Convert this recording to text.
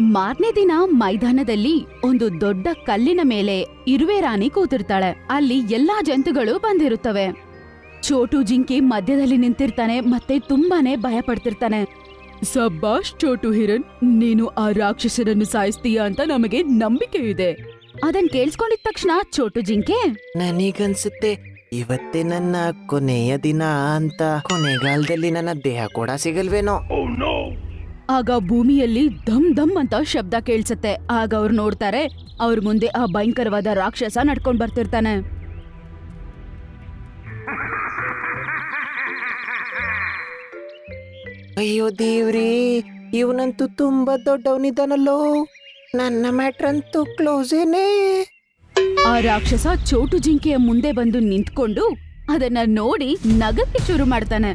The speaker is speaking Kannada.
ಮಾರನೇ ದಿನ ಮೈದಾನದಲ್ಲಿ ಒಂದು ದೊಡ್ಡ ಕಲ್ಲಿನ ಮೇಲೆ ಇರುವೆ ರಾಣಿ ಕೂತಿರ್ತಾಳೆ. ಅಲ್ಲಿ ಎಲ್ಲಾ ಜಂತುಗಳು ಬಂದಿರುತ್ತವೆ. ಚೋಟು ಜಿಂಕೆ ಮಧ್ಯದಲ್ಲಿ ನಿಂತಿರ್ತಾನೆ ಮತ್ತೆ ತುಂಬಾನೇ ಭಯ ಪಡ್ತಿರ್ತಾನೆ ಸಬ್ಬಾಷ್ ಚೋಟು ಹಿರನ್ ನೀನು ಆ ರಾಕ್ಷಸರನ್ನು ಸಾಯಿಸ್ತೀಯ ಅಂತ ನಮಗೆ ನಂಬಿಕೆ ಇದೆ. ಅದನ್ ಕೇಳಿಸ್ಕೊಂಡಿದ ತಕ್ಷಣ ಚೋಟು ಜಿಂಕೆ? ನನಗನ್ಸುತ್ತೆ ಇವತ್ತೇ ನನ್ನ ಕೊನೆಯ ದಿನ ಅಂತ. ಕೊನೆಗಾಲದಲ್ಲಿ ನನ್ನ ದೇಹ ಕೂಡ ಸಿಗಲ್ವೇನೋ. ಆಗ ಭೂಮಿಯಲ್ಲಿ ಧಮ್ ಧಮ್ ಅಂತ ಶಬ್ದ ಕೇಳಿಸುತ್ತೆ. ಆಗ ಅವ್ರು ನೋಡ್ತಾರೆ ಅವ್ರ ಮುಂದೆ ಆ ಭಯಂಕರವಾದ ರಾಕ್ಷಸ ನಡ್ಕೊಂಡು ಬರ್ತಿರ್ತಾನೆ. ಅಯ್ಯೋ ದೇವ್ರಿ ಇವನಂತೂ ತುಂಬಾ ದೊಡ್ಡವನಿದ್ದಾನಲ್ಲೋ. ನನ್ನ ಮ್ಯಾಟ್ರಂತೂ ಕ್ಲೋಸೇನೇ. ಆ ರಾಕ್ಷಸ ಚೋಟು ಜಿಂಕೆಯ ಮುಂದೆ ಬಂದು ನಿಂತ್ಕೊಂಡು ಅದನ್ನ ನೋಡಿ ನಗಕ್ಕೆ ಶುರು ಮಾಡ್ತಾನೆ.